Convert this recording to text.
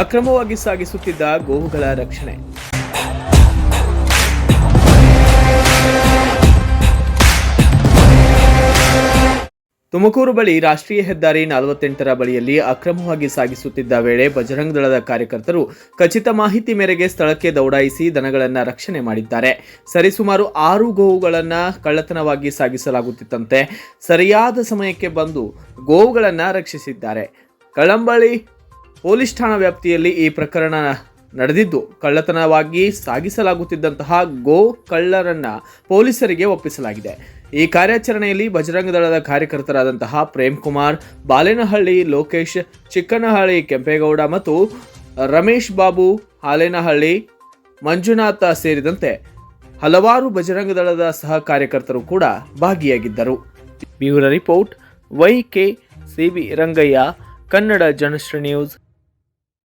ಅಕ್ರಮವಾಗಿ ಸಾಗಿಸುತ್ತಿದ್ದ ಗೋವುಗಳ ರಕ್ಷಣೆ. ತುಮಕೂರು ಬಳಿ ರಾಷ್ಟ್ರೀಯ ಹೆದ್ದಾರಿ ನಲವತ್ತೆಂಟರ ಬಳಿಯಲ್ಲಿ ಅಕ್ರಮವಾಗಿ ಸಾಗಿಸುತ್ತಿದ್ದ ವೇಳೆ ಬಜರಂಗ ದಳದ ಕಾರ್ಯಕರ್ತರು ಖಚಿತ ಮಾಹಿತಿ ಮೇರೆಗೆ ಸ್ಥಳಕ್ಕೆ ದೌಡಾಯಿಸಿ ದನಗಳನ್ನು ರಕ್ಷಣೆ ಮಾಡಿದ್ದಾರೆ. ಸರಿಸುಮಾರು ಆರು ಗೋವುಗಳನ್ನು ಕಳ್ಳತನವಾಗಿ ಸಾಗಿಸಲಾಗುತ್ತಿತ್ತಂತೆ. ಸರಿಯಾದ ಸಮಯಕ್ಕೆ ಬಂದು ಗೋವುಗಳನ್ನು ರಕ್ಷಿಸಿದ್ದಾರೆ. ಕಳಂಬಳಿ ಪೊಲೀಸ್ ಠಾಣಾ ವ್ಯಾಪ್ತಿಯಲ್ಲಿ ಈ ಪ್ರಕರಣ ನಡೆದಿದ್ದು, ಕಳ್ಳತನವಾಗಿ ಸಾಗಿಸಲಾಗುತ್ತಿದ್ದಂತಹ ಗೋ ಕಳ್ಳರನ್ನ ಪೊಲೀಸರಿಗೆ ಒಪ್ಪಿಸಲಾಗಿದೆ. ಈ ಕಾರ್ಯಾಚರಣೆಯಲ್ಲಿ ಬಜರಂಗ ದಳದ ಕಾರ್ಯಕರ್ತರಾದಂತಹ ಪ್ರೇಮ್ ಕುಮಾರ್ ಬಾಲೇನಹಳ್ಳಿ ಲೋಕೇಶ್, ಚಿಕ್ಕನಹಳ್ಳಿ ಕೆಂಪೇಗೌಡ ಮತ್ತು ರಮೇಶ್ ಬಾಬು, ಹಾಲೇನಹಳ್ಳಿ ಮಂಜುನಾಥ ಸೇರಿದಂತೆ ಹಲವಾರು ಬಜರಂಗ ದಳದ ಸಹ ಕಾರ್ಯಕರ್ತರು ಕೂಡ ಭಾಗಿಯಾಗಿದ್ದರು. Bureau report, Y K C B Rangaiah, Kannada Janashree news.